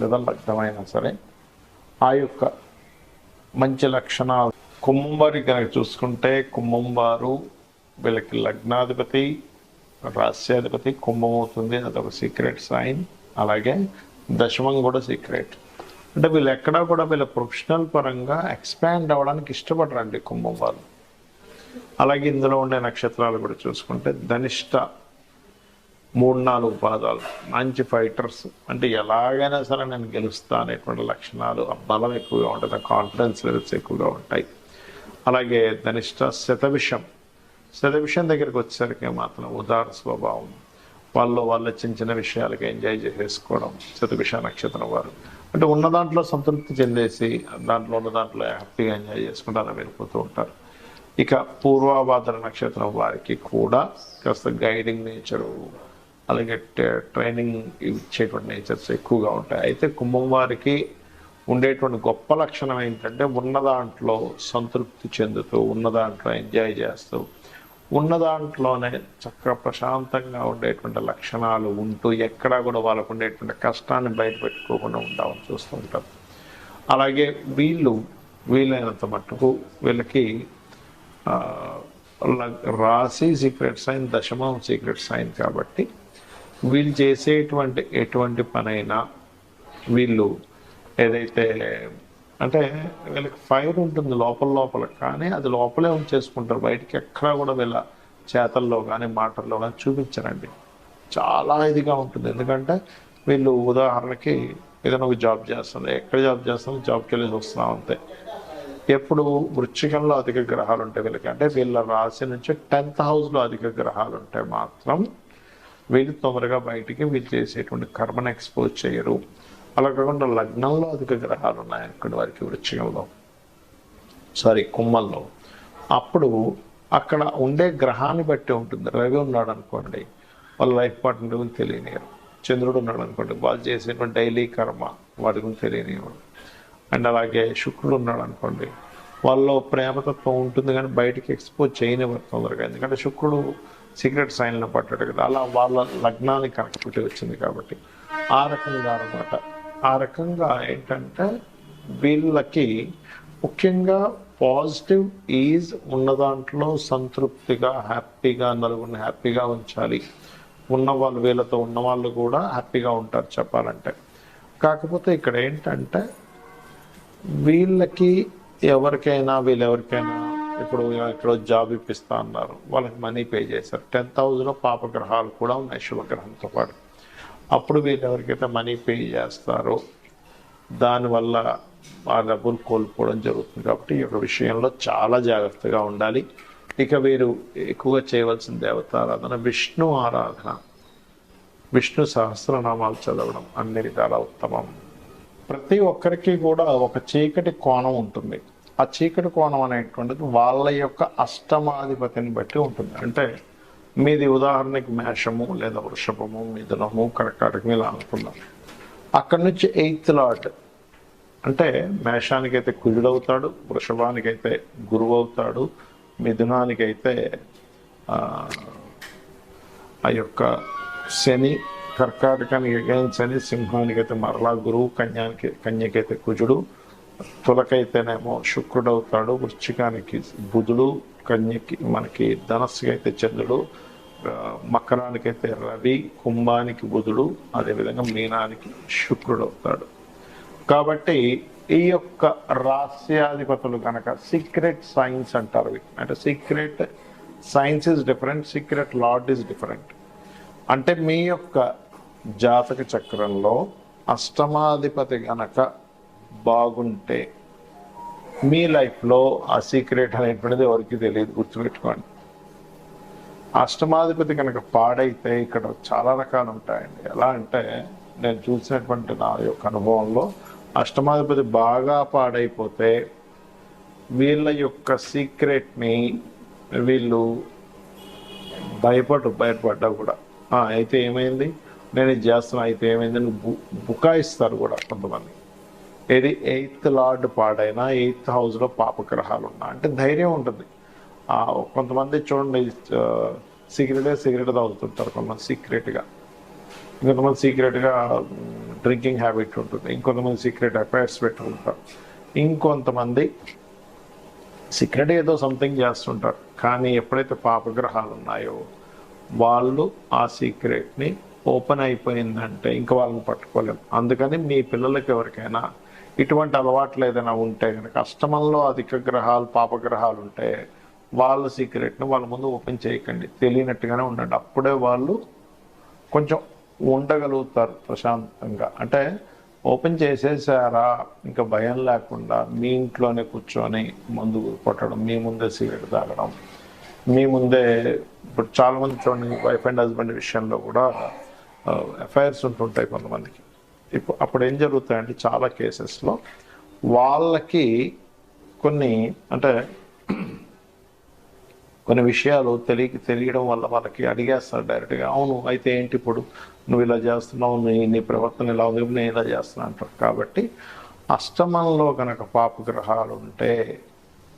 లేదా లగ్నమైనా సరే ఆ యొక్క మంచి లక్షణాలు. కుంభం వారి కనుక చూసుకుంటే కుంభం వారు వీళ్ళకి లగ్నాధిపతి రాస్యాధిపతి కుంభం అవుతుంది. అదొక సీక్రెట్ సైన్ అలాగే దశమం కూడా సీక్రెట్ అంటే వీళ్ళు ఎక్కడా కూడా వీళ్ళ ప్రొఫెషనల్ పరంగా ఎక్స్పాండ్ అవ్వడానికి ఇష్టపడరండి కుంభం వాళ్ళు అలాగే ఇందులో ఉండే నక్షత్రాలు కూడా చూసుకుంటే ధనిష్ట మూడు నాలుగు పాదాలు. మంచి ఫైటర్స్. అంటే ఎలాగైనా సరే నేను గెలుస్తా అనేటువంటి లక్షణాలు ఆ బలం ఎక్కువగా ఉంటుంది ఆ కాన్ఫిడెన్స్ లెవెల్స్ ఎక్కువగా ఉంటాయి. అలాగే ధనిష్ట శతవిషం. శతవిషం దగ్గరికి వచ్చేసరికి మాత్రం ఉదార స్వభావం. వాళ్ళు వాళ్ళ చిన్న చిన్న విషయాలకి ఎంజాయ్ చేసేసుకోవడం శతవిష నక్షత్రం వారు. అంటే ఉన్న దాంట్లో సంతృప్తి చెందేసి దాంట్లో ఉన్న దాంట్లో హ్యాపీగా ఎంజాయ్ చేసుకుంటారని వెళ్ళిపోతూ ఉంటారు. ఇక పూర్వాభాద్ర నక్షత్రం వారికి కూడా కాస్త గైడింగ్ నేచరు అలాగే ట్రైనింగ్ ఇచ్చేటువంటి నేచర్స్ ఎక్కువగా ఉంటాయి. అయితే కుంభం వారికి ఉండేటువంటి గొప్ప లక్షణం ఏంటంటే ఉన్న దాంట్లో సంతృప్తి చెందుతూ ఉన్న దాంట్లో ఎంజాయ్ చేస్తూ ఉన్న దాంట్లోనే చక్కగా ప్రశాంతంగా ఉండేటువంటి లక్షణాలు ఉంటూ ఎక్కడా కూడా వాళ్ళకు ఉండేటువంటి కష్టాన్ని బయట పెట్టుకోకుండా ఉండాలని చూస్తూ ఉంటారు అలాగే వీళ్ళు వీలైనంత మట్టుకు వీళ్ళకి రాశి సీక్రెట్ సైన్ దశమం సీక్రెట్ సైన్ కాబట్టి వీళ్ళు చేసేటువంటి ఎటువంటి పనైనా వీళ్ళు ఏదైతే అంటే వీళ్ళకి ఫైర్ ఉంటుంది లోపల లోపల కానీ అది లోపలే ఉంచేసుకుంటారు. బయటికి ఎక్కడా కూడా వీళ్ళ చేతల్లో కానీ మాటల్లో కానీ చూపించరండి. చాలా ఇదిగా ఉంటుంది. ఎందుకంటే వీళ్ళు ఉదాహరణకి ఏదైనా ఒక జాబ్ చేస్తుంది. ఎక్కడ జాబ్ చేస్తుంది? జాబ్కి వెళ్ళి వస్తున్నాం అంతే. ఎప్పుడు వృచ్చికంలో అధిక గ్రహాలు ఉంటాయి వీళ్ళకి. అంటే వీళ్ళ రాశి నుంచి టెన్త్ హౌస్లో అధిక గ్రహాలు ఉంటాయి మాత్రం వీళ్ళు తొందరగా బయటికి వీళ్ళు చేసేటువంటి కర్మను ఎక్స్పోజ్ చేయరు. అలా కాకుండా లగ్నంలో అధిక గ్రహాలు ఉన్నాయి అక్కడ వారికి వృక్షంలో సారీ కుమ్మల్లో అప్పుడు అక్కడ ఉండే గ్రహాన్ని బట్టి ఉంటుంది. రవి ఉన్నాడు అనుకోండి వాళ్ళ లైఫ్ పార్ట్నర్ గురించి తెలియనియరు. చంద్రుడు ఉన్నాడు అనుకోండి వాళ్ళు చేసేటువంటి డైలీ కర్మ వాటి గురించి తెలియనివ్వడు అండ్ అలాగే శుక్రుడు ఉన్నాడు అనుకోండి వాళ్ళలో ప్రేమతత్వం ఉంటుంది కానీ బయటికి ఎక్స్పోజ్ చేయనివ్వరు తొందరగా. ఎందుకంటే శుక్రుడు సీక్రెట్ సైన్లో పట్టాడు కదా అలా వాళ్ళ లగ్నానికి కనెక్టివిటీ వచ్చింది కాబట్టి. ఆ రకంగా అనమాట ఆ రకంగా ఏంటంటే వీళ్ళకి ముఖ్యంగా పాజిటివ్ ఈజ్ ఉన్న దాంట్లో సంతృప్తిగా హ్యాపీగా నలుగురిని హ్యాపీగా ఉంచాలి. ఉన్న వాళ్ళు వీళ్ళతో ఉన్న వాళ్ళు కూడా హ్యాపీగా ఉంటారు చెప్పాలంటే. కాకపోతే ఇక్కడ ఏంటంటే వీళ్ళకి ఎవరికైనా వీళ్ళెవరికైనా ఇప్పుడు ఇక్కడ జాబ్ ఇప్పిస్తా అన్నారు. వాళ్ళకి మనీ పే చేశారు. టెన్ థౌజండ్లో పాపగ్రహాలు కూడా ఉన్నాయి శుభగ్రహంతో పాటు. అప్పుడు వీళ్ళు ఎవరికైతే మనీ పే చేస్తారో దానివల్ల ఆ డబ్బులు కోల్పోవడం జరుగుతుంది కాబట్టి ఈ యొక్క విషయంలో చాలా జాగ్రత్తగా ఉండాలి. ఇక వీరు ఎక్కువగా చేయవలసిన దేవతారాధన విష్ణు ఆరాధన. విష్ణు సహస్రనామాలు చదవడం అన్ని విధాల ఉత్తమం. ప్రతి ఒక్కరికి కూడా ఒక చీకటి కోణం ఉంటుంది. ఆ చీకటి కోణం అనేటువంటిది వాళ్ళ యొక్క అష్టమాధిపతిని బట్టి ఉంటుంది. అంటే మీది ఉదాహరణకి మేషము లేదా వృషభము మిథునము కర్కాటకం ఇలా అనుకున్నాం అక్కడి నుంచి ఎయిత్ లాట్ అంటే మేషానికైతే కుజుడవుతాడు వృషభానికైతే గురువు అవుతాడు మిథునానికైతే ఆ, యొక్క శని కర్కాటకానికి శని సింహానికైతే మరలా గురువు కన్యానికి కన్యకైతే కుజుడు తులకైతేనేమో శుక్రుడు అవుతాడు వృశ్చికానికి బుధుడు కన్యకి మనకి ధనస్సుకి అయితే చంద్రుడు మకరానికి మకరానికైతే రవి కుంభానికి బుధుడు అదేవిధంగా మీనానికి శుక్రుడు అవుతాడు కాబట్టి ఈ యొక్క రాస్యాధిపతులు కనుక సీక్రెట్ సైన్స్ అంటారు వీటిని. అంటే secret signs is different secret lord is different అంటే మీ యొక్క జాతక చక్రంలో అష్టమాధిపతి గనక బాగుంటే మీ లైఫ్లో ఆ సీక్రెట్ అనేటువంటిది ఎవరికి తెలియదు గుర్తుపెట్టుకోండి. అష్టమాధిపతి కనుక పాడైతే ఇక్కడ చాలా రకాలు ఉంటాయండి. ఎలా అంటే నేను చూసినటువంటి నా యొక్క అనుభవంలో అష్టమాధిపతి బాగా పాడైపోతే వీళ్ళ యొక్క సీక్రెట్ని వీళ్ళు భయపడు బయటపడ్డా కూడా. అయితే ఏమైంది? నేను ఇది చేస్తున్నా అయితే ఏమైంది? అని బు బుకాయిస్తారు కూడా కొంతమంది. ఏది ఎయిత్ లార్డ్ పాడైనా ఎయిత్ హౌస్లో పాపగ్రహాలు ఉన్నా అంటే ధైర్యం ఉంటుంది. కొంతమంది చూడండి సీక్రెట్గా సిగరెట్ తాగుతుంటారు కొంతమంది సీక్రెట్గా. ఇంకొంతమంది సీక్రెట్గా డ్రింకింగ్ హ్యాబిట్ ఉంటుంది. ఇంకొంతమంది సీక్రెట్ అఫైర్స్ పెట్టుకుంటారు. ఇంకొంతమంది సీక్రెట్ ఏదో సంథింగ్ చేస్తుంటారు. కానీ ఎప్పుడైతే పాపగ్రహాలు ఉన్నాయో వాళ్ళు ఆ సీక్రెట్ని ఓపెన్ అయిపోయిందంటే ఇంకా వాళ్ళని పట్టుకోలేము అందుకని మీ పిల్లలకి ఎవరికైనా ఇటువంటి అలవాట్లు ఏదైనా ఉంటే కనుక అష్టమంలో అధిక గ్రహాలు పాపగ్రహాలు ఉంటే వాళ్ళ సీక్రెట్ని వాళ్ళ ముందు ఓపెన్ చేయకండి. తెలియనట్టుగానే ఉండండి. అప్పుడే వాళ్ళు కొంచెం ఉండగలుగుతారు ప్రశాంతంగా. అంటే ఓపెన్ చేసేసారా ఇంకా భయం లేకుండా మీ ఇంట్లోనే కూర్చొని మందు కొట్టడం మీ ముందే సిగరెట్ తాగడం మీ ముందే ఇప్పుడు చాలామంది చూడండి వైఫ్ అండ్ హస్బెండ్ విషయంలో కూడా ఎఫ్ఐఆర్స్ ఉంటుంటాయి కొంతమందికి. ఇప్పుడు అప్పుడు ఏం జరుగుతాయంటే చాలా కేసెస్లో వాళ్ళకి కొన్ని అంటే కొన్ని విషయాలు తెలియ తెలియడం వల్ల వాళ్ళకి అడిగేస్తారు డైరెక్ట్గా అవును అయితే ఏంటి ఇప్పుడు? నువ్వు ఇలా చేస్తున్నావు నీ నీ ప్రవర్తన ఇలా ఉంది నేను ఇలా చేస్తున్నా అంటారు. కాబట్టి అష్టమంలో కనుక పాపగ్రహాలు ఉంటే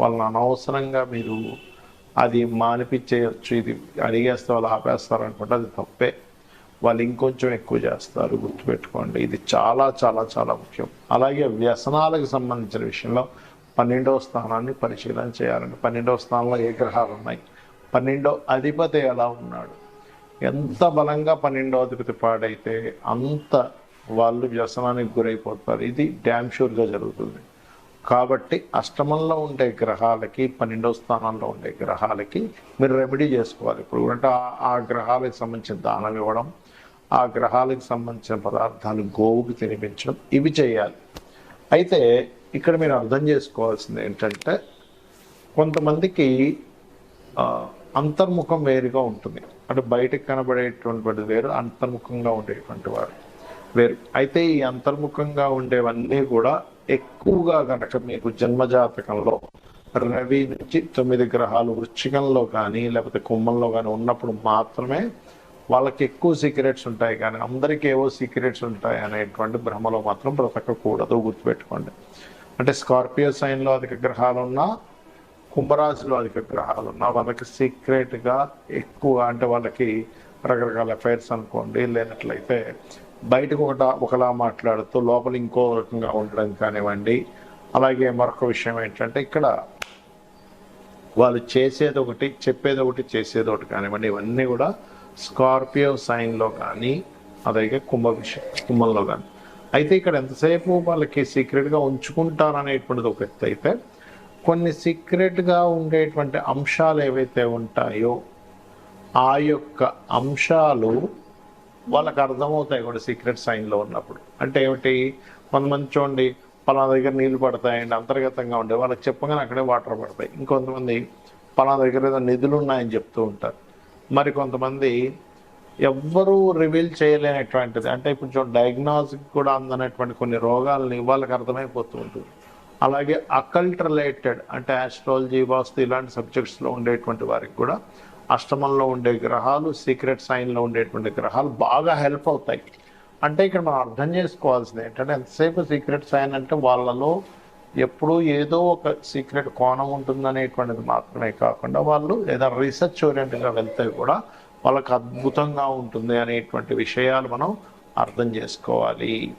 వాళ్ళని అనవసరంగా మీరు అది మానిపించేయచ్చు ఇది అడిగేస్తే వాళ్ళు ఆపేస్తారు అనుకుంటే అది తప్పే. వాళ్ళు ఇంకొంచెం ఎక్కువ చేస్తారు గుర్తుపెట్టుకోండి. ఇది చాలా చాలా చాలా ముఖ్యం. అలాగే వ్యసనాలకు సంబంధించిన విషయంలో పన్నెండవ స్థానాన్ని పరిశీలన చేయాలండి. పన్నెండవ స్థానంలో ఏ గ్రహాలు ఉన్నాయి? పన్నెండో అధిపతి ఎలా ఉన్నాడు? ఎంత బలంగా పన్నెండో అధిపతి పాడైతే అంత వాళ్ళు వ్యసనానికి గురైపోతారు. ఇది డ్యామ్ షూర్గా జరుగుతుంది. కాబట్టి అష్టమంలో ఉండే గ్రహాలకి పన్నెండవ స్థానంలో ఉండే గ్రహాలకి మీరు రెమెడీ చేసుకోవాలి. ఇప్పుడు అంటే ఆ- ఆ గ్రహాలకు సంబంధించిన దానం ఇవ్వడం ఆ గ్రహాలకు సంబంధించిన పదార్థాలు గోవుకి తినిపించడం ఇవి చేయాలి. అయితే ఇక్కడ మీరు అర్థం చేసుకోవాల్సింది ఏంటంటే కొంతమందికి అంతర్ముఖం వేరుగా ఉంటుంది. అంటే బయటకు కనబడేటువంటి వేరు అంతర్ముఖంగా ఉండేటువంటి వారు వేరు. అయితే ఈ అంతర్ముఖంగా ఉండేవన్నీ కూడా ఎక్కువగా కనుక మీకు జన్మజాతకంలో రవి నుంచి తొమ్మిది గ్రహాలు వృశ్చికంలో కానీ లేకపోతే కుంభంలో కానీ ఉన్నప్పుడు మాత్రమే వాళ్ళకి ఎక్కువ సీక్రెట్స్ ఉంటాయి కానీ అందరికీ ఏవో సీక్రెట్స్ ఉంటాయి అనేటువంటి భ్రమలో మాత్రం బ్రతకకూడదు గుర్తుపెట్టుకోండి. అంటే స్కార్పియో సైన్లో అధిక గ్రహాలు ఉన్నా కుంభరాశిలో అధిక గ్రహాలు ఉన్నా వాళ్ళకి సీక్రెట్గా ఎక్కువ అంటే వాళ్ళకి రకరకాల అఫైర్స్ అనుకోండి. లేనట్లయితే బయటకు ఒకట ఒకలా మాట్లాడుతూ లోపల ఇంకో రకంగా ఉండడం కానివ్వండి. అలాగే మరొక విషయం ఏంటంటే ఇక్కడ వాళ్ళు చేసేది ఒకటి చెప్పేది ఒకటి చేసేది ఒకటి కానివ్వండి. ఇవన్నీ కూడా స్కార్పియో సైన్లో కానీ అదైతే కుంభ విషయం కుంభంలో కానీ. అయితే ఇక్కడ ఎంతసేపు వాళ్ళకి సీక్రెట్గా ఉంచుకుంటారనేటువంటిది ఒక ఎత్తు అయితే కొన్ని సీక్రెట్గా ఉండేటువంటి అంశాలు ఏవైతే ఉంటాయో ఆ యొక్క అంశాలు వాళ్ళకి అర్థమవుతాయి కూడా సీక్రెట్ సైన్లో ఉన్నప్పుడు. అంటే ఏమిటి? కొంతమంది చూడండి పలానా దగ్గర నీళ్ళు పడతాయండి అంతర్గతంగా ఉండే వాళ్ళకి చెప్పగానే అక్కడే వాటర్ పడతాయి. ఇంకొంతమంది పలానా దగ్గర ఏదో నిధులు ఉన్నాయని చెప్తూ ఉంటారు. మరి కొంతమంది ఎవ్వరూ రివీల్ చేయలేనటువంటిది. అంటే ఇప్పుడు చూడండి కూడా అందనటువంటి కొన్ని రోగాలని వాళ్ళకి అర్థమైపోతూ ఉంటుంది. అలాగే అకల్ట్ రిలేటెడ్ అంటే ఆస్ట్రాలజీ వాస్తు ఇలాంటి సబ్జెక్ట్స్లో ఉండేటువంటి వారికి కూడా అష్టమంలో ఉండే గ్రహాలు సీక్రెట్ సైన్లో ఉండేటువంటి గ్రహాలు బాగా హెల్ప్ అవుతాయి. అంటే ఇక్కడ మనం అర్థం చేసుకోవాల్సింది ఏంటంటే ఎంతసేపు సీక్రెట్ సైన్ అంటే వాళ్ళలో ఎప్పుడూ ఏదో ఒక సీక్రెట్ కోణం ఉంటుందనేటువంటిది మాత్రమే కాకుండా వాళ్ళు ఏదైనా రీసెర్చ్ ఓరియంటెడ్గా వెళ్తే కూడా వాళ్ళకి అద్భుతంగా ఉంటుంది అనేటువంటి విషయాలు మనం అర్థం చేసుకోవాలి.